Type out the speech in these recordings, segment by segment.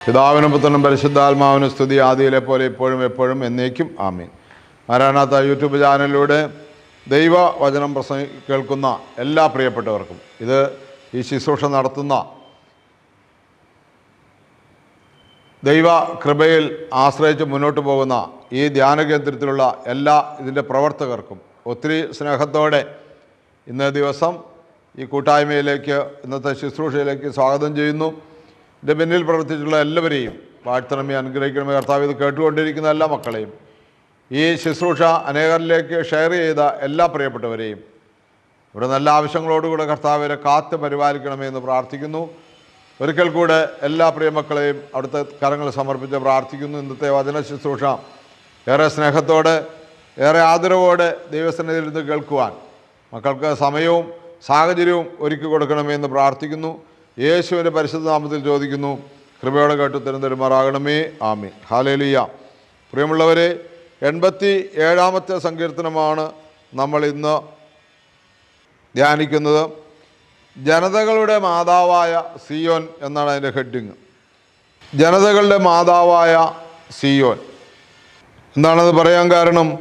പിതാവിനും പുത്രനും പരിശുദ്ധാത്മാവിനും സ്തുതി ആദിയിലെ പോലെ ഇപ്പോഴും എപ്പോഴും എന്നേക്കും ആമീൻ. മാരാനാത്ത യൂട്യൂബ് ചാനലിലൂടെ ദൈവ വചനം പ്രസംഗി കേൾക്കുന്ന എല്ലാ പ്രിയപ്പെട്ടവർക്കും ഇത് ഈ ശുശ്രൂഷ നടത്തുന്ന ദൈവ കൃപയിൽ ആശ്രയിച്ച് മുന്നോട്ട് പോകുന്ന ഈ ധ്യാന കേന്ദ്രത്തിലുള്ള എല്ലാ ഇതിന്റെ പ്രവർത്തകർക്കും ഒത്തിരി സ്നേഹത്തോടെ ഇന്നേ ദിവസം ഈ കൂട്ടായ്മയിലേക്ക് ഇന്നത്തെ ശുശ്രൂഷയിലേക്ക് സ്വാഗതം ചെയ്യുന്നു. ഇതിന്റെ പിന്നിൽ പ്രവർത്തിച്ചിട്ടുള്ള എല്ലാവരെയും വാഴ്ത്തണമേ അനുഗ്രഹിക്കണമേ കർത്താവ് ഇത് കേട്ടുകൊണ്ടിരിക്കുന്ന എല്ലാ മക്കളെയും. ഈ ശുശ്രൂഷ അനേകരിലേക്ക് ഷെയർ ചെയ്ത എല്ലാ പ്രിയപ്പെട്ടവരെയും. ഇവിടെ നല്ല ആവശ്യങ്ങളോടുകൂടെ കർത്താവിനെ കാത്ത് പരിപാലിക്കണമേ എന്ന് പ്രാർത്ഥിക്കുന്നു. ഒരിക്കൽ കൂടെ എല്ലാ പ്രിയമക്കളെയും അവിടുത്തെ കരങ്ങൾ സമർപ്പിച്ച് പ്രാർത്ഥിക്കുന്നു. ഇന്നത്തെ വചന ശുശ്രൂഷ ഏറെ സ്നേഹത്തോടെ ഏറെ ആദരവോടെ ദൈവസന്നിധിയിൽ നിന്ന് കേൾക്കുവാൻ. മക്കൾക്ക് സമയവും സാഹചര്യവും ഒരുക്കി കൊടുക്കണമേ എന്ന് പ്രാർത്ഥിക്കുന്നു. യേശുവിന്റെ പരിശുദ്ധ നാമത്തിൽ ചോദിക്കുന്നു. കൃപയോടെ കേട്ട് തിരുന്തരുമാറാകണമേ ആമി ഹാലേലിയ പ്രിയമുള്ളവരെ എൺപത്തി ഏഴാമത്തെ സങ്കീർത്തനമാണ് നമ്മൾ ഇന്ന് ധ്യാനിക്കുന്നത്. ജനതകളുടെ മാതാവായ സിയോൻ എന്നാണ് അതിന്റെ ഹെഡിങ്. ജനതകളുടെ മാതാവായ സിയോൻ. എന്താണത് പറയാൻ കാരണം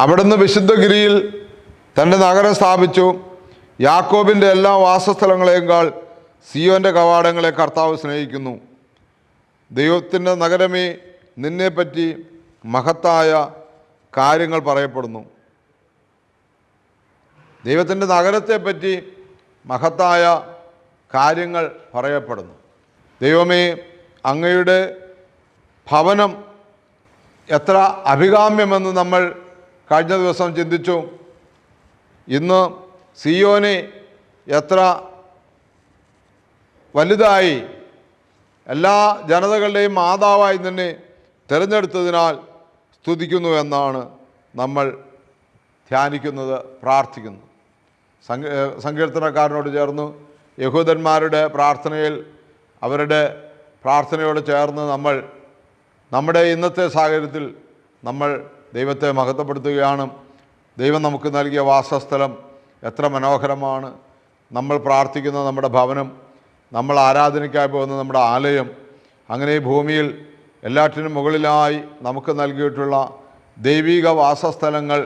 അവിടുന്ന് വിശുദ്ധഗിരിയിൽ തന്റെ നഗരം സ്ഥാപിച്ചു. യാക്കോബിന്റെ എല്ലാ വാസസ്ഥലങ്ങളെക്കാൾ സിയോന്റെ കവാടങ്ങളെ കർത്താവ് സ്നേഹിക്കുന്നു. ദൈവത്തിന്റെ നഗരമേ നിന്നെപ്പറ്റി മഹത്തായ കാര്യങ്ങൾ പറയപ്പെടുന്നു. ദൈവത്തിന്റെ നഗരത്തെപ്പറ്റി മഹത്തായ കാര്യങ്ങൾ പറയപ്പെടുന്നു. ദൈവമേ അങ്ങയുടെ ഭവനം എത്ര അഭികാമ്യമെന്ന് നമ്മൾ കഴിഞ്ഞ ദിവസം ചിന്തിച്ചു. ഇന്ന് സിയോനെ എത്ര വലുതായി എല്ലാ ജനതകളുടെയും മാതാവായി തന്നെ തിരഞ്ഞെടുത്തതിനാൽ സ്തുതിക്കുന്നു എന്നാണ് നമ്മൾ ധ്യാനിക്കുന്നത് പ്രാർത്ഥിക്കുന്നു. സങ്കീർത്തനക്കാരനോട് ചേർന്ന് യഹൂദന്മാരുടെ പ്രാർത്ഥനയിൽ അവരുടെ പ്രാർത്ഥനയോട് ചേർന്ന് നമ്മൾ നമ്മുടെ ഇന്നത്തെ സാഹചര്യത്തിൽ നമ്മൾ ദൈവത്തെ മഹത്വപ്പെടുത്തുകയാണ്. ദൈവം നമുക്ക് നൽകിയ വാസസ്ഥലം എത്ര മനോഹരമാണ്. നമ്മൾ പ്രാർത്ഥിക്കുന്ന നമ്മുടെ ഭവനം നമ്മൾ ആരാധനയ്ക്കായി പോകുന്ന നമ്മുടെ ആലയം അങ്ങനെ ഈ ഭൂമിയിൽ എല്ലാറ്റിനും മുകളിലായി നമുക്ക് നൽകിയിട്ടുള്ള ദൈവിക വാസസ്ഥലങ്ങൾ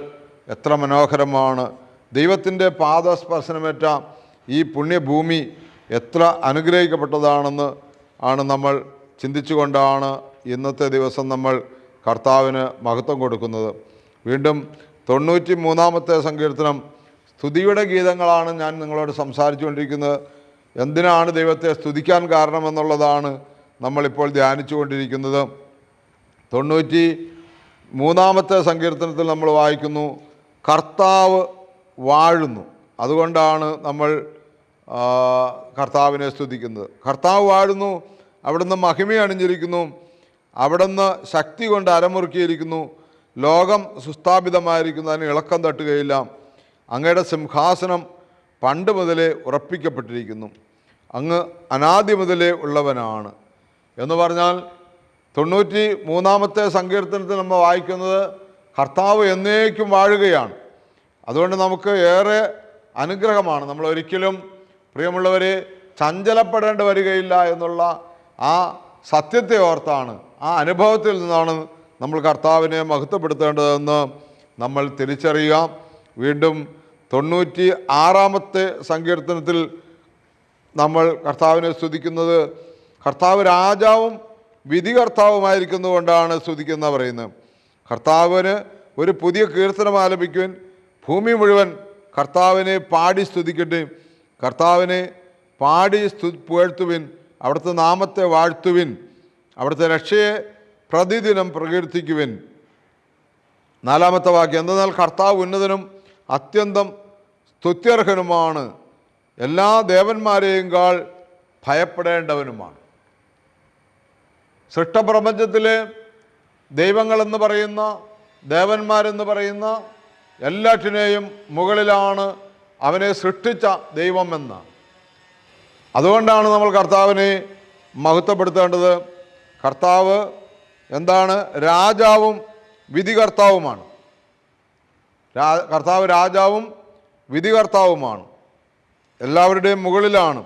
എത്ര മനോഹരമാണ്. ദൈവത്തിന്റെ പാദസ്പർശനമേറ്റ ഈ പുണ്യഭൂമി എത്ര അനുഗ്രഹിക്കപ്പെട്ടതാണെന്ന് ആണ് നമ്മൾ ചിന്തിച്ചുകൊണ്ടാണ് ഇന്നത്തെ ദിവസം നമ്മൾ കർത്താവിന് മഹത്വം കൊടുക്കുന്നത്. വീണ്ടും തൊണ്ണൂറ്റി മൂന്നാമത്തെ സങ്കീർത്തനം സ്തുതിയുടെ ഗീതങ്ങളാണ് ഞാൻ നിങ്ങളോട് സംസാരിച്ചുകൊണ്ടിരിക്കുന്നത്. എന്തിനാണ് ദൈവത്തെ സ്തുതിക്കാൻ കാരണമെന്നുള്ളതാണ് നമ്മളിപ്പോൾ ധ്യാനിച്ചു കൊണ്ടിരിക്കുന്നത് തൊണ്ണൂറ്റി മൂന്നാമത്തെ സങ്കീർത്തനത്തിൽ നമ്മൾ വായിക്കുന്നു കർത്താവ് വാഴുന്നു. അതുകൊണ്ടാണ് നമ്മൾ കർത്താവിനെ സ്തുതിക്കുന്നത്. കർത്താവ് വാഴുന്നു അവിടുന്ന് മഹിമ അണിഞ്ഞിരിക്കുന്നു അവിടുന്ന് ശക്തി കൊണ്ട് അരമുറുക്കിയിരിക്കുന്നു ലോകം സുസ്ഥാപിതമായിരിക്കുന്നതിന് ഇളക്കം തട്ടുകയില്ല അങ്ങയുടെ സിംഹാസനം പണ്ട് മുതലേ ഉറപ്പിക്കപ്പെട്ടിരിക്കുന്നു. അങ്ങ് അനാദി മുതലേ ഉള്ളവനാണ്. എന്ന് പറഞ്ഞാൽ തൊണ്ണൂറ്റി മൂന്നാമത്തെ സങ്കീർത്തനത്തിൽ നമ്മൾ വായിക്കുന്നത് കർത്താവ് എന്നേക്കും വാഴുകയാണ്. അതുകൊണ്ട് നമുക്ക് ഏറെ അനുഗ്രഹമാണ്. നമ്മൾ ഒരിക്കലും പ്രിയമുള്ളവരെ ചഞ്ചലപ്പെടേണ്ടി വരികയില്ല എന്നുള്ള ആ സത്യത്തെ ഓർത്താണ്. ആ അനുഭവത്തിൽ നിന്നാണ് നമ്മൾ കർത്താവിനെ മഹത്വപ്പെടുത്തേണ്ടതെന്ന് നമ്മൾ തിരിച്ചറിയുക. വീണ്ടും തൊണ്ണൂറ്റി ആറാമത്തെ സങ്കീർത്തനത്തിൽ നമ്മൾ കർത്താവിനെ സ്തുതിക്കുന്നത് കർത്താവ് രാജാവും വിധികർത്താവുമായിരിക്കുന്നതുകൊണ്ടാണ് സ്തുതിക്കുന്ന പറയുന്നത്. കർത്താവിന് ഒരു പുതിയ കീർത്തനം ആലപിക്കുവാൻ ഭൂമി മുഴുവൻ കർത്താവിനെ പാടി സ്തുതിക്കട്ടെ. കർത്താവിനെ പാടി സ്തു പുകഴ്ത്തുവിൻ. അവിടുത്തെ നാമത്തെ വാഴ്ത്തുവിൻ. അവിടുത്തെ രക്ഷയെ പ്രതിദിനം പ്രകീർത്തിക്കുവിൻ. നാലാമത്തെ വാക്യം എന്തെന്നാൽ കർത്താവ് ഉന്നതനും അത്യന്തം സ്തുത്യർഹനുമാണ് എല്ലാ ദേവന്മാരെയും കാൾ ഭയപ്പെടേണ്ടവനുമാണ്. സൃഷ്ടപ്രപഞ്ചത്തിലെ ദൈവങ്ങളെന്ന് പറയുന്ന ദേവന്മാരെന്ന് പറയുന്ന എല്ലാറ്റിനെയും മുകളിലാണ് അവനെ സൃഷ്ടിച്ച ദൈവമെന്ന്. അതുകൊണ്ടാണ് നമ്മൾ കർത്താവിനെ മഹത്വപ്പെടുത്തേണ്ടത്. കർത്താവ് എന്താണ്? രാജാവും വിധികർത്താവുമാണ്. കർത്താവ് രാജാവും വിധികർത്താവുമാണ്. എല്ലാവരുടെയും മുകളിലാണ്.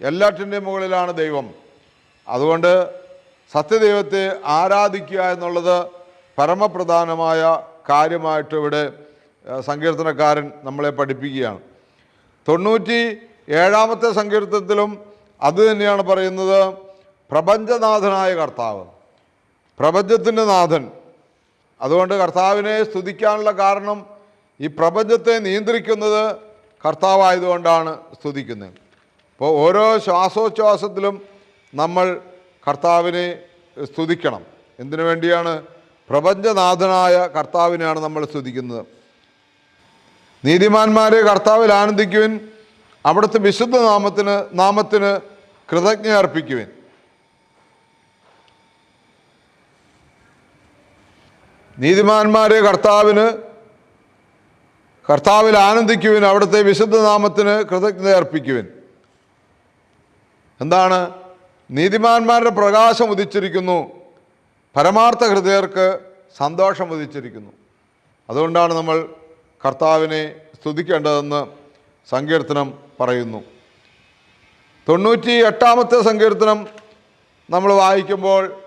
എല്ലാറ്റിന്റെയും മുകളിലാണ് ദൈവം. അതുകൊണ്ട് സത്യദൈവത്തെ ആരാധിക്കുക എന്നുള്ളത് പരമപ്രധാനമായ കാര്യമായിട്ട് ഇവിടെ സങ്കീർത്തനക്കാരൻ നമ്മളെ പഠിപ്പിക്കുകയാണ്. തൊണ്ണൂറ്റി ഏഴാമത്തെ സങ്കീർത്തനത്തിലും അത് തന്നെയാണ് പറയുന്നത് പ്രപഞ്ചനാഥനായ കർത്താവ് പ്രപഞ്ചത്തിന്റെ നാഥൻ. അതുകൊണ്ട് കർത്താവിനെ സ്തുതിക്കാനുള്ള കാരണം ഈ പ്രപഞ്ചത്തെ നിയന്ത്രിക്കുന്നത് കർത്താവായതുകൊണ്ടാണ് സ്തുതിക്കുന്നത്. അപ്പോൾ ഓരോ ശ്വാസോച്ഛ്വാസത്തിലും നമ്മൾ കർത്താവിനെ സ്തുതിക്കണം. എന്തിനു വേണ്ടിയാണ്? പ്രപഞ്ചനാഥനായ കർത്താവിനെയാണ് നമ്മൾ സ്തുതിക്കുന്നത്. നീതിമാന്മാരെ കർത്താവിൽ ആനന്ദിക്കുവിൻ അവിടുത്തെ വിശുദ്ധ നാമത്തിന് നാമത്തിന് കൃതജ്ഞ അർപ്പിക്കുവിൻ. നീതിമാന്മാരെ കർത്താവിന് കർത്താവിൽ ആനന്ദിക്കുവിൻ അവിടുത്തെ വിശുദ്ധ നാമത്തിന് കൃതജ്ഞത അർപ്പിക്കുവിൻ. എന്താണ്? നീതിമാന്മാരുടെ പ്രകാശം ഉദിച്ചിരിക്കുന്നു. പരമാർത്ഥ ഹൃദയർക്ക് സന്തോഷം ഉദിച്ചിരിക്കുന്നു. അതുകൊണ്ടാണ് നമ്മൾ കർത്താവിനെ സ്തുതിക്കേണ്ടതെന്ന് സങ്കീർത്തനം പറയുന്നു. തൊണ്ണൂറ്റി എട്ടാമത്തെ സങ്കീർത്തനം നമ്മൾ വായിക്കുമ്പോൾ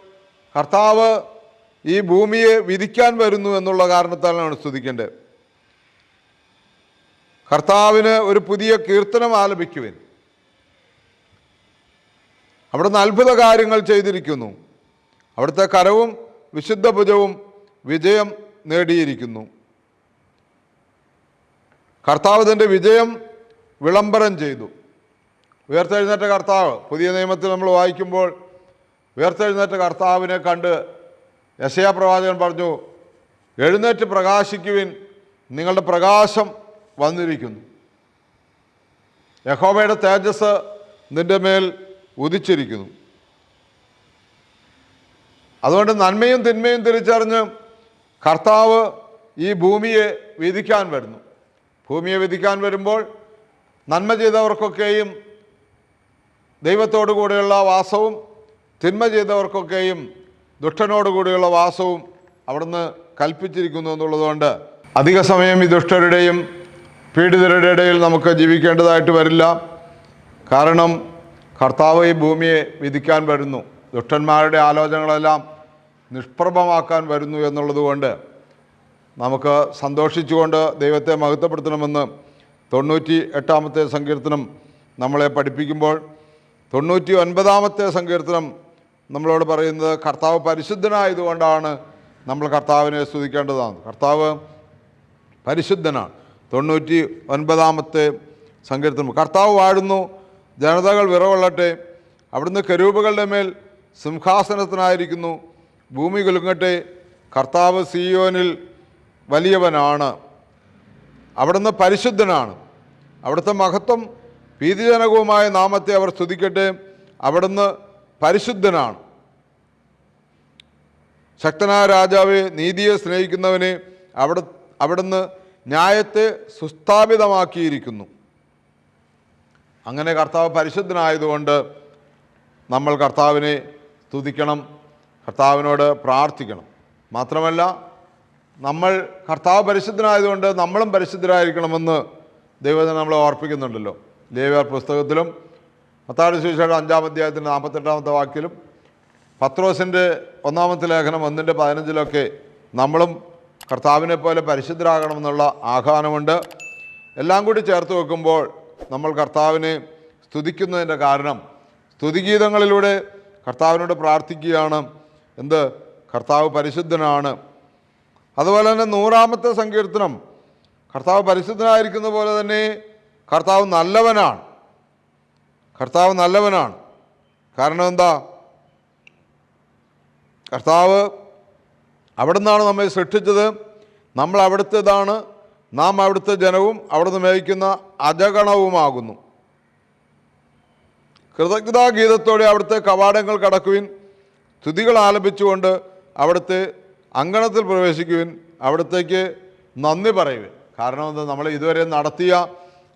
കർത്താവ് ഈ ഭൂമിയെ വിധിക്കാൻ വരുന്നു എന്നുള്ള കാരണത്താലാണ് സ്തുതിക്കേണ്ടത്. കർത്താവിന് ഒരു പുതിയ കീർത്തനം ആലപിക്കുവിൻ. അവിടുന്ന് അത്ഭുത കാര്യങ്ങൾ ചെയ്തിരിക്കുന്നു. അവിടുത്തെ കരവും വിശുദ്ധ ഭുജവും വിജയം നേടിയിരിക്കുന്നു. കർത്താവ് തന്റെ വിജയം വിളംബരം ചെയ്തു. ഉയർത്തെഴുന്നേറ്റ കർത്താവ് പുതിയ നിയമത്തിൽ നമ്മൾ വായിക്കുമ്പോൾ ഉയർത്തെഴുന്നേറ്റ കർത്താവിനെ കണ്ട് യശയാ പ്രവാചകൻ പറഞ്ഞു എഴുന്നേറ്റ് പ്രകാശിക്കുവിൻ നിങ്ങളുടെ പ്രകാശം വന്നിരിക്കുന്നു. യഹോവയുടെ തേജസ് നിന്റെ മേൽ ഉദിച്ചിരിക്കുന്നു. അതുകൊണ്ട് നന്മയും തിന്മയും തിരിച്ചറിഞ്ഞ് കർത്താവ് ഈ ഭൂമിയെ വിധിക്കാൻ വരുന്നു. ഭൂമിയെ വിധിക്കാൻ വരുമ്പോൾ നന്മ ചെയ്തവർക്കൊക്കെയും ദൈവത്തോടു കൂടെയുള്ള വാസവും തിന്മ ചെയ്തവർക്കൊക്കെയും ദുഷ്ടനോട് കൂടിയുള്ള വാസവും അവിടുന്ന് കൽപ്പിച്ചിരിക്കുന്നു എന്നുള്ളതുകൊണ്ട് അധിക സമയം ഈ ദുഷ്ടരുടെയും പീഡിതരുടെ ഇടയിൽ നമുക്ക് ജീവിക്കേണ്ടതായിട്ട് വരില്ല. കാരണം കർത്താവ് ഈ ഭൂമിയെ വിധിക്കാൻ വരുന്നു. ദുഷ്ടന്മാരുടെ ആലോചനകളെല്ലാം നിഷ്പ്രഭമാക്കാൻ വരുന്നു എന്നുള്ളതുകൊണ്ട് നമുക്ക് സന്തോഷിച്ചുകൊണ്ട് ദൈവത്തെ മഹത്വപ്പെടുത്തണമെന്ന് തൊണ്ണൂറ്റി എട്ടാമത്തെ സങ്കീർത്തനം നമ്മളെ പഠിപ്പിക്കുമ്പോൾ തൊണ്ണൂറ്റി ഒൻപതാമത്തെ സങ്കീർത്തനം നമ്മളോട് പറയുന്നത് കർത്താവ് പരിശുദ്ധനായതുകൊണ്ടാണ് നമ്മൾ കർത്താവിനെ സ്തുതിക്കേണ്ടതാണ്. കർത്താവ് പരിശുദ്ധനാണ്. തൊണ്ണൂറ്റി ഒൻപതാമത്തെ സങ്കീർത്തനം. കർത്താവ് വാഴുന്നു ജനതകൾ വിറവള്ളട്ടെ അവിടുന്ന് കരൂപകളുടെ മേൽ സിംഹാസനത്തിനായിരിക്കുന്നു ഭൂമി കുലുങ്ങട്ടെ കർത്താവ് സിയോനിൽ വലിയവനാണ് അവിടുന്ന് പരിശുദ്ധനാണ് അവിടുത്തെ മഹത്വം ഭീതിജനകവുമായ നാമത്തെ അവർ സ്തുതിക്കട്ടെ അവിടുന്ന് പരിശുദ്ധനാണ്. ശക്തനായ രാജാവെ നീതിയെ സ്നേഹിക്കുന്നവനെ അവിടെ അവിടുന്ന് ന്യായത്തെ സുസ്ഥാപിതമാക്കിയിരിക്കുന്നു. അങ്ങനെ കർത്താവ് പരിശുദ്ധനായതുകൊണ്ട് നമ്മൾ കർത്താവിനെ സ്തുതിക്കണം കർത്താവിനോട് പ്രാർത്ഥിക്കണം. മാത്രമല്ല നമ്മൾ കർത്താവ് പരിശുദ്ധനായതുകൊണ്ട് നമ്മളും പരിശുദ്ധരായിരിക്കണമെന്ന് ദൈവത്തിന് നമ്മളെ ഓർപ്പിക്കുന്നുണ്ടല്ലോ. ലേവ്യർ പുസ്തകത്തിലും പത്താട് സുവിശേഷം അഞ്ചാം അധ്യായത്തിന്റെ നാൽപ്പത്തെട്ടാമത്തെ വാക്കിലും പത്രോസിന്റെ ഒന്നാമത്തെ ലേഖനം ഒന്നിന്റെ പതിനഞ്ചിലൊക്കെ നമ്മളും കർത്താവിനെ പോലെ പരിശുദ്ധരാകണമെന്നുള്ള ആഹ്വാനമുണ്ട്. എല്ലാം കൂടി ചേർത്ത് വെക്കുമ്പോൾ നമ്മൾ കർത്താവിനെ സ്തുതിക്കുന്നതിന്റെ കാരണം സ്തുതിഗീതങ്ങളിലൂടെ കർത്താവിനോട് പ്രാർത്ഥിക്കുകയാണ്. എന്ത്? കർത്താവ് പരിശുദ്ധനാണ്. അതുപോലെ തന്നെ നൂറാമത്തെ സങ്കീർത്തനം. കർത്താവ് പരിശുദ്ധനായിരിക്കുന്ന പോലെ തന്നെ കർത്താവ് നല്ലവനാണ്. കർത്താവ് നല്ലവനാണ്. കാരണം എന്താ? കർത്താവ് അവിടെ നിന്നാണ് നമ്മെ സൃഷ്ടിച്ചത്. നമ്മൾ അവിടുത്തേതാണ്. നാം അവിടുത്തെ ജനവും അവിടുന്ന് മേയിക്കുന്ന അജഗണവുമാകുന്നു. കൃതജ്ഞതാ ഗീതത്തോടെ അവിടുത്തെ കവാടങ്ങൾ കടക്കുവിൻ. സ്തുതികൾ ആലപിച്ചുകൊണ്ട് അവിടുത്തെ അങ്കണത്തിൽ പ്രവേശിക്കുവിൻ. അവിടത്തേക്ക് നന്ദി പറയുവിൻ. കാരണം എന്താ? നമ്മൾ ഇതുവരെ നടത്തിയ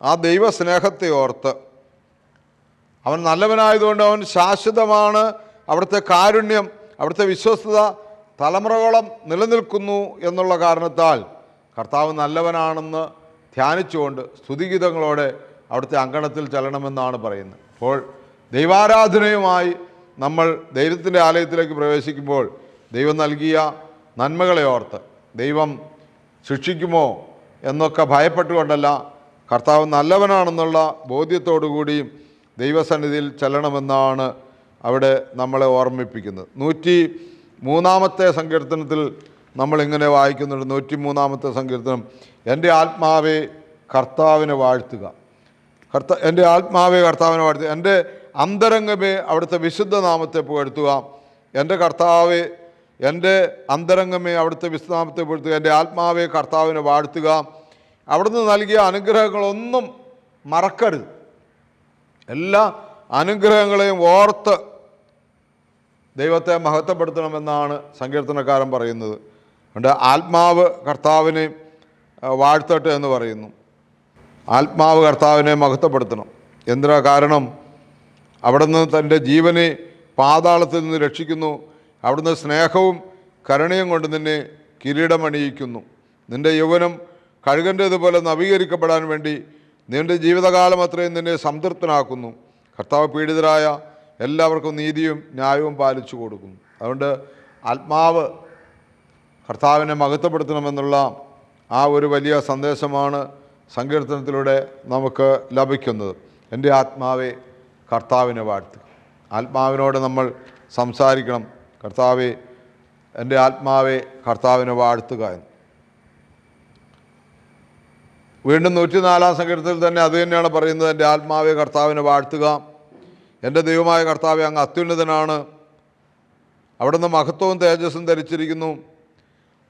ആ ദൈവസ്നേഹത്തെ ഓർത്ത്. അവൻ നല്ലവനായതുകൊണ്ട് അവൻ ശാശ്വതമാണ് അവിടുത്തെ കാരുണ്യം അവിടുത്തെ വിശ്വസ്തത തലമുറകളോളം നിലനിൽക്കുന്നു എന്നുള്ള കാരണത്താൽ കർത്താവ് നല്ലവനാണെന്ന് ധ്യാനിച്ചുകൊണ്ട് സ്തുതിഗീതങ്ങളോടെ അവിടുത്തെ അങ്കണത്തിൽ ചെല്ലണമെന്നാണ് പറയുന്നത്. അപ്പോൾ ദൈവാരാധനയുമായി നമ്മൾ ദൈവത്തിന്റെ ആലയത്തിലേക്ക് പ്രവേശിക്കുമ്പോൾ ദൈവം നൽകിയ നന്മകളെ ഓർത്ത് ദൈവം ശിക്ഷിക്കുമോ എന്നൊക്കെ ഭയപ്പെട്ടുകൊണ്ടല്ല കർത്താവ് നല്ലവനാണെന്നുള്ള ബോധ്യത്തോടുകൂടി ദൈവസന്നിധിയിൽ ചെല്ലണമെന്നാണ് അവിടെ നമ്മളെ ഓർമ്മിപ്പിക്കുന്നത്. നൂറ്റി മൂന്നാമത്തെ സങ്കീർത്തനത്തിൽ നമ്മളിങ്ങനെ വായിക്കുന്നുണ്ട്. നൂറ്റി മൂന്നാമത്തെ സങ്കീർത്തനം. എന്റെ ആത്മാവെ കർത്താവിനെ വാഴ്ത്തുക. കർത്ത എന്റെ ആത്മാവെ കർത്താവിനെ വാഴ്ത്തുക. എന്റെ അന്തരംഗമേ അവിടുത്തെ വിശുദ്ധ നാമത്തെ പുകഴ്ത്തുക. എന്റെ കർത്താവെ എന്റെ അന്തരംഗമേ അവിടുത്തെ വിശുദ്ധനാമത്തെ പുകഴ്ത്തുക. എന്റെ ആത്മാവെ കർത്താവിനെ വാഴ്ത്തുക. അവിടുന്ന് നൽകിയ അനുഗ്രഹങ്ങളൊന്നും മറക്കരുത്. എല്ലാ അനുഗ്രഹങ്ങളെയും ഓർത്ത് ദൈവത്തെ മഹത്വപ്പെടുത്തണമെന്നാണ് സങ്കീർത്തനക്കാരൻ പറയുന്നത്. അതുകൊണ്ട് ആത്മാവ് കർത്താവിനെ വാഴ്ത്തട്ടെ എന്ന് പറയുന്നു. ആത്മാവ് കർത്താവിനെ മഹത്വപ്പെടുത്തണം. എന്തിനാ കാരണം? അവിടുന്ന് തന്റെ ജീവനെ പാതാളത്തിൽ നിന്ന് രക്ഷിക്കുന്നു. അവിടുന്ന് സ്നേഹവും കരുണയും കൊണ്ട് നിന്നെ കിരീടമണിയിക്കുന്നു. നിന്റെ യൗവനം കഴുകന്റേതുപോലെ നവീകരിക്കപ്പെടാൻ വേണ്ടി നിന്റെ ജീവിതകാലം അത്രയും നിന്നെ സംതൃപ്തനാക്കുന്നു. കർത്താവ് പീഡിതരായ എല്ലാവർക്കും നീതിയും ന്യായവും പാലിച്ചു കൊടുക്കുന്നു. അതുകൊണ്ട് ആത്മാവ് കർത്താവിനെ മഹത്വപ്പെടുത്തണമെന്നുള്ള ആ ഒരു വലിയ സന്ദേശമാണ് സങ്കീർത്തനത്തിലൂടെ നമുക്ക് ലഭിക്കുന്നത്. എന്റെ ആത്മാവെ കർത്താവിനെ വാഴ്ത്തുക ആത്മാവിനോട് നമ്മൾ സംസാരിക്കണം. കർത്താവെ എന്റെ ആത്മാവെ കർത്താവിനെ വാഴ്ത്തുക എന്ന്. വീണ്ടും നൂറ്റിനാലാം സങ്കീർത്തനത്തിൽ തന്നെ അത് തന്നെയാണ് പറയുന്നത്. എന്റെ ആത്മാവെ കർത്താവിനെ വാഴ്ത്തുക. എന്റെ ദൈവമായ കർത്താവ് അങ്ങ് അത്യുന്നതനാണ്. അവിടുന്ന് മഹത്വവും തേജസ്സും ധരിച്ചിരിക്കുന്നു.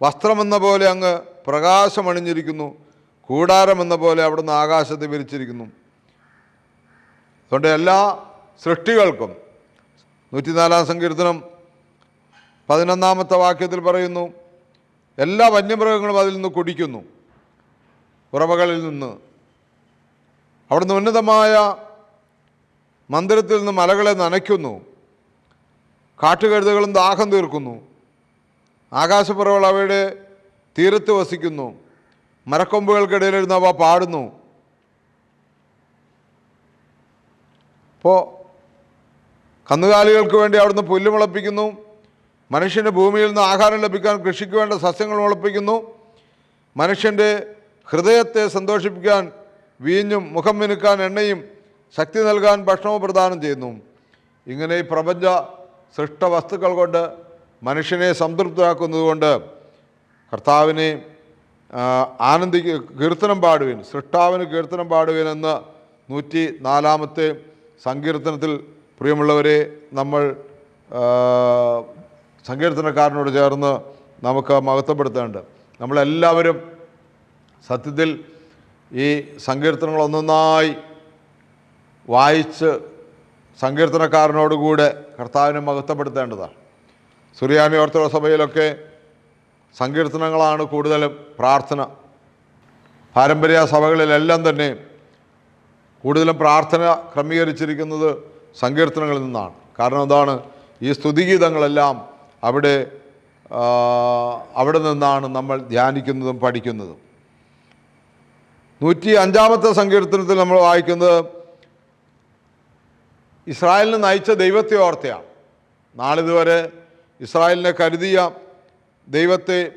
വസ്ത്രമെന്ന പോലെ അങ്ങ് പ്രകാശമണിഞ്ഞിരിക്കുന്നു. കൂടാരമെന്ന പോലെ അവിടുന്ന് ആകാശത്തെ വിരിച്ചിരിക്കുന്നു. അതുകൊണ്ട് എല്ലാ സൃഷ്ടികൾക്കും നൂറ്റിനാലാം സങ്കീർത്തനം പതിനൊന്നാമത്തെ വാക്യത്തിൽ പറയുന്നു എല്ലാ വന്യമൃഗങ്ങളും അതിൽ നിന്ന് കുടിക്കുന്നു ഉറവകളിൽ നിന്ന്. അവിടുന്ന് ഉന്നതമായ മന്ദിരത്തിൽ നിന്ന് മലകളെ നനയ്ക്കുന്നു. കാട്ടുകഴുതകളും ദാഹം തീർക്കുന്നു. ആകാശപ്പുറവൾ അവയുടെ തീരത്ത് വസിക്കുന്നു. മരക്കൊമ്പുകൾക്കിടയിലിരുന്ന് അവ പാടുന്നു. അപ്പോൾ കന്നുകാലികൾക്ക് വേണ്ടി അവിടുന്ന് പുല്ല് മുളപ്പിക്കുന്നു. മനുഷ്യന്റെ ഭൂമിയിൽ നിന്ന് ആഹാരം ലഭിക്കാൻ കൃഷിക്ക് വേണ്ട സസ്യങ്ങൾ മുളപ്പിക്കുന്നു. മനുഷ്യന്റെ ഹൃദയത്തെ സന്തോഷിപ്പിക്കാൻ വീഞ്ഞും മുഖം മിനുക്കാൻ എണ്ണയും ശക്തി നൽകാൻ ഭക്ഷണവും പ്രദാനം ചെയ്യുന്നു. ഇങ്ങനെ ഈ പ്രപഞ്ച സൃഷ്ട വസ്തുക്കൾ കൊണ്ട് മനുഷ്യനെ സംതൃപ്തരാക്കുന്നതുകൊണ്ട് കർത്താവിനെ ആനന്ദി കീർത്തനം പാടുവിൻ. സൃഷ്ടാവിന് കീർത്തനം പാടുവിൻ എന്ന് നൂറ്റി നാലാമത്തെ സങ്കീർത്തനത്തിൽ പ്രിയമുള്ളവരെ നമ്മൾ സങ്കീർത്തനക്കാരനോട് ചേർന്ന് നമുക്ക് മഹത്വപ്പെടുത്തേണ്ടത്. നമ്മളെല്ലാവരും സത്യത്തിൽ ഈ സങ്കീർത്തനങ്ങൾ ഒന്നൊന്നായി വായിച്ച് സങ്കീർത്തനക്കാരനോടുകൂടെ കർത്താവിനെ മഹത്വപ്പെടുത്തേണ്ടതാണ്. സുറിയാനി ഓർത്തഡോക്സ് സഭയിലൊക്കെ സങ്കീർത്തനങ്ങളാണ് കൂടുതലും പ്രാർത്ഥന. പാരമ്പര്യ സഭകളിലെല്ലാം തന്നെ കൂടുതലും പ്രാർത്ഥന ക്രമീകരിച്ചിരിക്കുന്നത് സങ്കീർത്തനങ്ങളിൽ നിന്നാണ്. കാരണം എന്താണ്? ഈ സ്തുതിഗീതങ്ങളെല്ലാം അവിടെ അവിടെ നിന്നാണ് നമ്മൾ ധ്യാനിക്കുന്നതും പഠിക്കുന്നതും. നൂറ്റി അഞ്ചാമത്തെ സങ്കീർത്തനത്തിൽ നമ്മൾ വായിക്കുന്നത് ഇസ്രായേലിനെ നയിച്ച ദൈവത്തെ ഓർത്തയാണ് നാളിതുവരെ ഇസ്രായേലിനെ കരുതിയ ദൈവത്തെ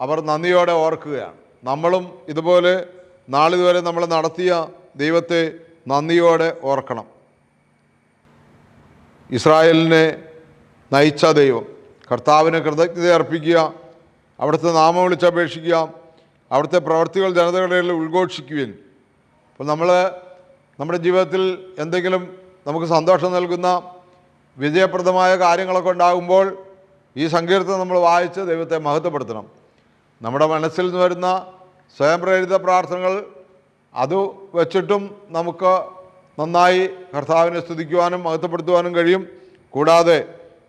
അവർ നന്ദിയോടെ ഓർക്കുകയാണ്. നമ്മളും ഇതുപോലെ നാളിതുവരെ നമ്മൾ നടത്തിയ ദൈവത്തെ നന്ദിയോടെ ഓർക്കണം. ഇസ്രായേലിനെ നയിച്ച ദൈവം കർത്താവിന് കൃതജ്ഞത അർപ്പിക്കുക അവിടുത്തെ നാമം വിളിച്ചപേക്ഷിക്കുക അവിടുത്തെ പ്രവർത്തികൾ ജനതകളുടെ ഇടയിൽ ഉദ്ഘോഷിക്കുകയും അപ്പോൾ നമ്മൾ നമ്മുടെ ജീവിതത്തിൽ എന്തെങ്കിലും നമുക്ക് സന്തോഷം നൽകുന്ന വിജയപ്രദമായ കാര്യങ്ങളൊക്കെ ഉണ്ടാകുമ്പോൾ ഈ സങ്കീർത്തനം നമ്മൾ വായിച്ച് ദൈവത്തെ മഹത്വപ്പെടുത്തണം. നമ്മുടെ മനസ്സിൽ നിന്ന് വരുന്ന സ്വയം പ്രേരിത പ്രാർത്ഥനകൾ അത് വെച്ചിട്ടും നമുക്ക് നന്നായി കർത്താവിനെ സ്തുതിക്കുവാനും മഹത്വപ്പെടുത്തുവാനും കഴിയും. കൂടാതെ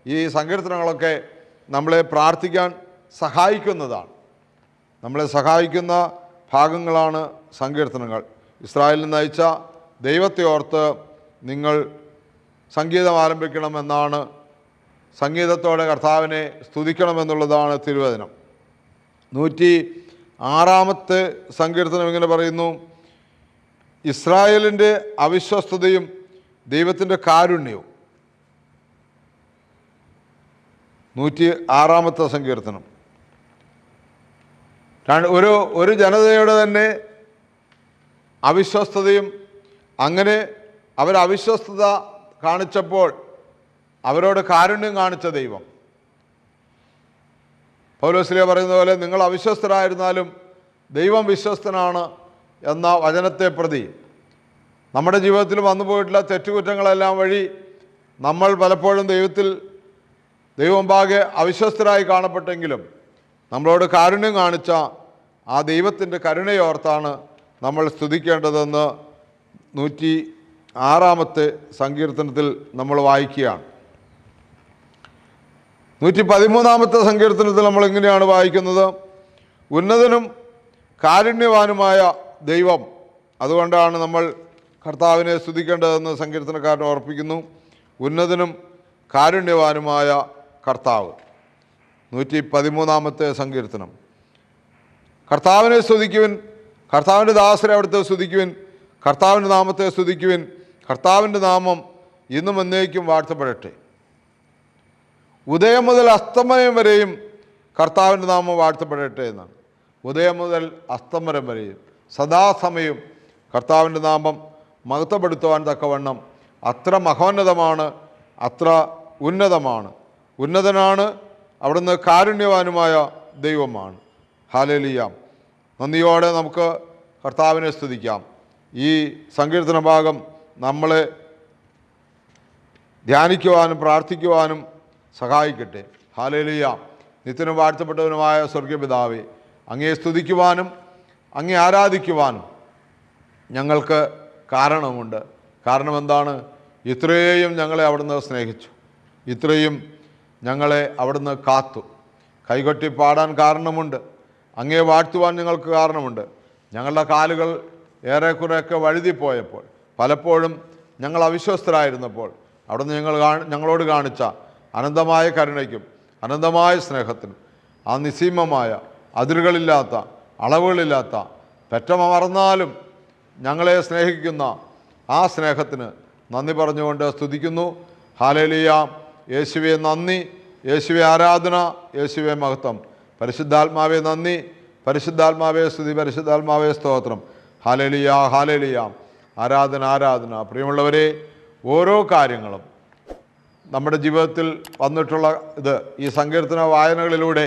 ഈ സങ്കീർത്തനങ്ങളൊക്കെ നമ്മളെ പ്രാർത്ഥിക്കാൻ സഹായിക്കുന്നതാണ്. നമ്മളെ സഹായിക്കുന്ന ഭാഗങ്ങളാണ് സങ്കീർത്തനങ്ങൾ. ഇസ്രായേലിൽ നയിച്ച ദൈവത്തെ ഓർത്ത് നിങ്ങൾ സംഗീതം ആരംഭിക്കണമെന്നാണ് സംഗീതത്തോടെ കർത്താവിനെ സ്തുതിക്കണമെന്നുള്ളതാണ് തിരുവചനം. നൂറ്റി ആറാമത്തെ സങ്കീർത്തനം ഇങ്ങനെ പറയുന്നു ഇസ്രായേലിന്റെ അവിശ്വസ്തതയും ദൈവത്തിന്റെ കാരുണ്യവും. നൂറ്റി ആറാമത്തെ സങ്കീർത്തനം. ഒരു ഒരു ജനതയുടെ തന്നെ അവിശ്വസ്തതയും അങ്ങനെ അവർ അവിശ്വസ്തത കാണിച്ചപ്പോൾ അവരോട് കാരുണ്യം കാണിച്ച ദൈവം. പൗലോസ്ലിയ പറയുന്ന പോലെ നിങ്ങൾ അവിശ്വസ്തരായിരുന്നാലും ദൈവം വിശ്വസ്തനാണ് എന്ന വചനത്തെ പ്രതി. നമ്മുടെ ജീവിതത്തിൽ വന്നു പോയിട്ടുള്ള തെറ്റുകുറ്റങ്ങളെല്ലാം വഴി നമ്മൾ പലപ്പോഴും ദൈവത്തിൽ ദൈവമുമ്പാകെ അവിശ്വസ്തരായി കാണപ്പെട്ടെങ്കിലും നമ്മളോട് കാരുണ്യം കാണിച്ച ആ ദൈവത്തിന്റെ കരുണയോർത്താണ് നമ്മൾ സ്തുതിക്കേണ്ടതെന്ന് നൂറ്റി ആറാമത്തെ സങ്കീർത്തനത്തിൽ നമ്മൾ വായിക്കുകയാണ്. നൂറ്റി പതിമൂന്നാമത്തെ സങ്കീർത്തനത്തിൽ നമ്മൾ എങ്ങനെയാണ് വായിക്കുന്നത്? ഉന്നതനും കാരുണ്യവാനുമായ ദൈവം. അതുകൊണ്ടാണ് നമ്മൾ കർത്താവിനെ സ്തുതിക്കേണ്ടതെന്ന് സങ്കീർത്തനക്കാരൻ ഓർപ്പിക്കുന്നു. ഉന്നതനും കാരുണ്യവാനുമായ കർത്താവ്. നൂറ്റി പതിമൂന്നാമത്തെ സങ്കീർത്തനം. കർത്താവിനെ സ്തുതിക്കുവിൻ കർത്താവിന്റെ ദാസരെ അവിടുത്തെ സ്തുതിക്കുവിൻ കർത്താവിന്റെ നാമത്തെ സ്തുതിക്കുവിൻ കർത്താവിന്റെ നാമം ഇന്നും എന്നേക്കും വാഴ്ത്തപ്പെടട്ടെ. ഉദയം മുതൽ അസ്തമയം വരെയും കർത്താവിന്റെ നാമം വാഴ്ത്തപ്പെടട്ടെ എന്നാണ്. ഉദയം മുതൽ അസ്തമരം വരെയും സദാസമയം കർത്താവിന്റെ നാമം മഹത്വപ്പെടുത്തുവാൻ തക്കവണ്ണം അത്ര മഹോന്നതമാണ് അത്ര ഉന്നതമാണ്. ഉന്നതനാണ് അവിടുന്ന് കാരുണ്യവാനുമായ ദൈവമാണ്. ഹാലലിയാം. നന്ദിയോടെ നമുക്ക് കർത്താവിനെ സ്തുതിക്കാം. ഈ സങ്കീർത്തന ഭാഗം നമ്മളെ ധ്യാനിക്കുവാനും പ്രാർത്ഥിക്കുവാനും സഹായിക്കട്ടെ. ഹാലേലിയ. നിത്യനും വാഴ്ത്തപ്പെട്ടവനുമായ സ്വർഗപിതാവെ അങ്ങേ സ്തുതിക്കുവാനും അങ്ങേ ആരാധിക്കുവാനും ഞങ്ങൾക്ക് കാരണമുണ്ട്. കാരണം എന്താണ്? ഇത്രയും ഞങ്ങളെ അവിടുന്ന് സ്നേഹിച്ചു. ഇത്രയും ഞങ്ങളെ അവിടുന്ന് കാത്തു. കൈകൊട്ടി പാടാൻ കാരണമുണ്ട്. അങ്ങേ വാഴ്ത്തുവാൻ ഞങ്ങൾക്ക് കാരണമുണ്ട്. ഞങ്ങളുടെ കാലുകൾ ഏറെക്കുറെയൊക്കെ വഴുതിപ്പോയപ്പോൾ പലപ്പോഴും ഞങ്ങൾ അവിശ്വസ്തരായിരുന്നപ്പോൾ അവിടുന്ന് ഞങ്ങൾ ഞങ്ങളോട് കാണിച്ച അനന്തമായ കരുണയ്ക്കും അനന്തമായ സ്നേഹത്തിനും ആ നിസീമമായ അതിരുകളില്ലാത്ത അളവുകളില്ലാത്ത പെറ്റമ മറന്നാലും ഞങ്ങളെ സ്നേഹിക്കുന്ന ആ സ്നേഹത്തിന് നന്ദി പറഞ്ഞുകൊണ്ട് സ്തുതിക്കുന്നു. ഹാലേലിയ. യേശുവെ നന്ദി. യേശുവെ ആരാധന. യേശുവെ മഹത്വം. പരിശുദ്ധാത്മാവെ നന്ദി. പരിശുദ്ധാത്മാവെ സ്തുതി. പരിശുദ്ധാത്മാവെ സ്തോത്രം. ഹാലേലിയ. ഹാലേലിയ. ആരാധന ആരാധന. പ്രിയമുള്ളവരെ ഓരോ കാര്യങ്ങളും നമ്മുടെ ജീവിതത്തിൽ വന്നിട്ടുള്ള ഇത് ഈ സങ്കീർത്തന വായനകളിലൂടെ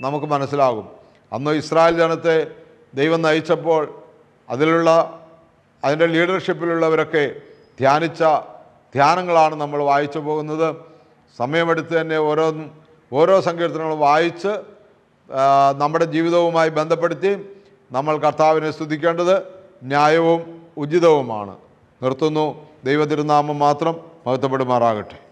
നമുക്ക് മനസ്സിലാകും. അന്ന് ഇസ്രായേൽ ജനത്തെ ദൈവം നയിച്ചപ്പോൾ അതിലുള്ള അതിന്റെ ലീഡർഷിപ്പിലുള്ളവരൊക്കെ ധ്യാനിച്ച ധ്യാനങ്ങളാണ് നമ്മൾ വായിച്ചു പോകുന്നത്. സമയമെടുത്ത് തന്നെ ഓരോ ഓരോ സങ്കീർത്തനങ്ങളും വായിച്ച് നമ്മുടെ ജീവിതവുമായി ബന്ധപ്പെടുത്തി നമ്മൾ കർത്താവിനെ സ്തുതിക്കേണ്ടത് ന്യായവും ഉചിതവുമാണ്. നിർത്തുന്നു. ദൈവതിരുനാമം മാത്രം മഹത്വപ്പെടുമാറാകട്ടെ.